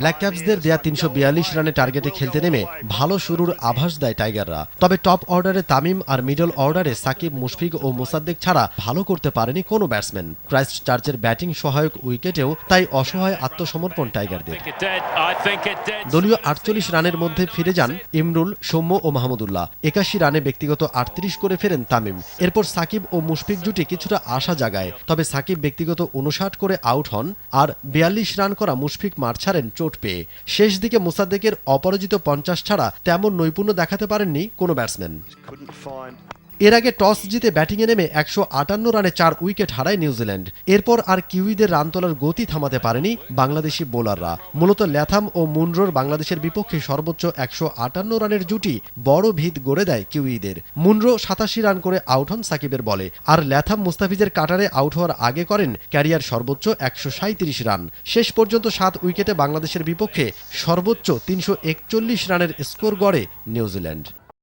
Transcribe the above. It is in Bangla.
ব্ল্যাক ক্যাপসদের দেয়া তিনশো বিয়াল্লিশ রানে টার্গেটে খেলতে নেমে ভালো শুরুর আভাস দেয় টাইগাররা তবে টপ অর্ডারে তামিম আর মিডল অর্ডারে সাকিব, মুশফিক ও মোসাদ্দেক ছাড়া ভালো করতে পারেনি কোনো ব্যাটসম্যান ক্রাইস্ট চার্চের ব্যাটিং সহায়ক উইকেটেও তাই অসহায় আত্মসমর্পণ টাইগারদের. দলীয় আটচল্লিশ রানের মধ্যে ফিরে যান ইমরুল, সৌম্য ও মাহমুদুল্লাহ। একাশি রানে ব্যক্তিগত আটত্রিশ করে ফেরেন তামিম। এরপর সাকিব ও মুশফিক জুটি কিছুটা আশা জাগায়, তবে সাকিব ব্যক্তিগত উনষাট করে আউট হন আর বিয়াল্লিশ রান করা মুশফিক মার ছাড়েন চোট পেয়ে। শেষ দিকে মুসাদ্দেকের অপরাজিত পঞ্চাশ ছাড়া তেমন নৈপুণ্য দেখাতে পারেননি কোনো ব্যাটসম্যান। এর আগে টস জিতে ব্যাটিংয়ে নেমে একশো আটান্ন রানে চার উইকেট হারায় নিউজিল্যান্ড। এরপর আর কিউইদের রান তোলার গতি থামাতে পারেনি বাংলাদেশি বোলাররা। মূলত ল্যাথাম ও মুনরোর বাংলাদেশের বিপক্ষে সর্বোচ্চ একশো আটান্ন রানের জুটি বড় ভিত গড়ে দেয় কিউইদের। মুনরো সাতাশি রান করে আউট হন সাকিবের বলে। আর ল্যাথাম মুস্তাফিজের কাটারে আউট হওয়ার আগে করেন ক্যারিয়ার সর্বোচ্চ একশো সাঁত্রিশ রান। শেষ পর্যন্ত সাত উইকেটে বাংলাদেশের বিপক্ষে সর্বোচ্চ তিনশো একচল্লিশ রানের স্কোর গড়ে নিউজিল্যান্ড।